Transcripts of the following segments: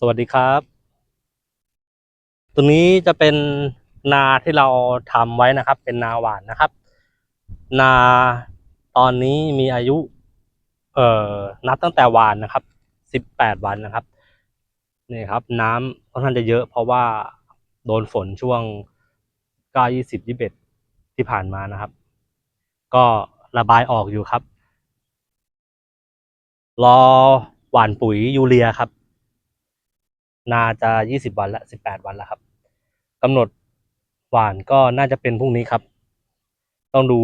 สวัสดีครับตรงนี้จะเป็นนาที่เราทำไว้นะครับ เป็นนาหวานนะครับ นาตอนนี้มีอายุ เอ่อนับตั้งแต่หวานนะครับสิบแปดวันนะครับนี่ครับ น้ำค่อนข้างจะเยอะเพราะว่าโดนฝนช่วงเก้ายี่สิบยี่สิบเอ็ดที่ผ่านมานะครับ ก็ระบายออกอยู่ครับ รอหวานปุ๋ยยูเรียครับ นาจะยี่สิบวันละสิบแปดวันแล้วครับกำหนดหวานก็น่าจะเป็นพรุ่งนี้ครับ ต้องดู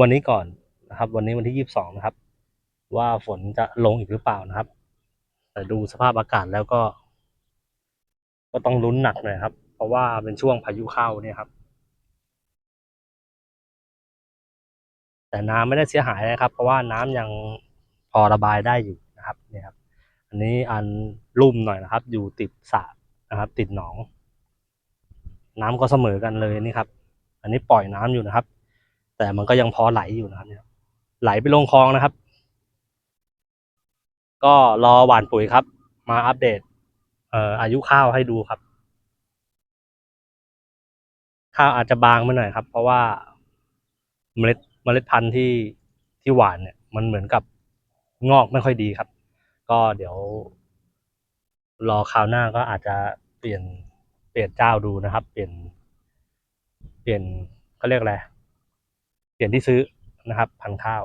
วันนี้ก่อนนะครับ วันนี้วันที่ยี่สิบสองนะครับ ว่าฝนจะลงอีกหรือเปล่านะครับ แต่ดูสภาพอากาศแล้วก็ ก็ต้องลุ้นหนักหน่อยครับ เพราะว่าเป็นช่วงพายุเข้าเนี่ยครับแต่น้ำไม่ได้เสียหายนะครับ เพราะว่าน้ำยังพอระบายได้อยู่ อันนี้อันลุ่มหน่อยนะครับ อยู่ติดสระนะครับ ติดหนอง น้ำก็เสมอกันเลยนี่ครับ อันนี้ปล่อยน้ำอยู่นะครับ แต่มันก็ยังพอไหลอยู่นะครับเนี่ยไหลไปลงคลองนะครับ ก็รอหว่านปุ๋ยครับ มาอัปเดตเอ่ออายุข้าวให้ดูครับ ข้าวอาจจะบางไปหน่อยครับ เพราะว่าเมล็ดเมล็ดพันธุ์ที่ที่หวานเนี่ย มันเหมือนกับงอกไม่ค่อยดีครับ ก็เดี๋ยว รอคราวหน้าก็อาจจะเปลี่ยนเปลี่ยนเจ้าดูนะครับ เปลี่ยน เปลี่ยนเขาเรียกอะไรเปลี่ยนที่ซื้อนะครับพันข้าว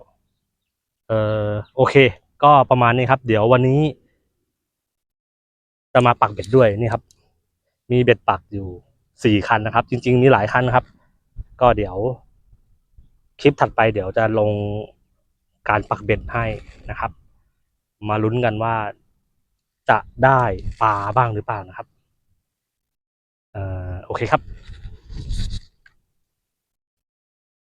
เออโอเค ก็ประมาณนี้ครับ เดี๋ยววันนี้ จะมาปักเบ็ดด้วยนี่ครับ มีเบ็ดปักอยู่สี่คันนะครับ จริง ๆ มีหลายคันนะครับ ก็เดี๋ยว คลิปถัดไปเดี๋ยวจะลงการปักเบ็ดให้นะครับ มาลุ้นกันว่าจะได้ปลาบ้างหรือเปล่านะครับเอ่อโอเคครับ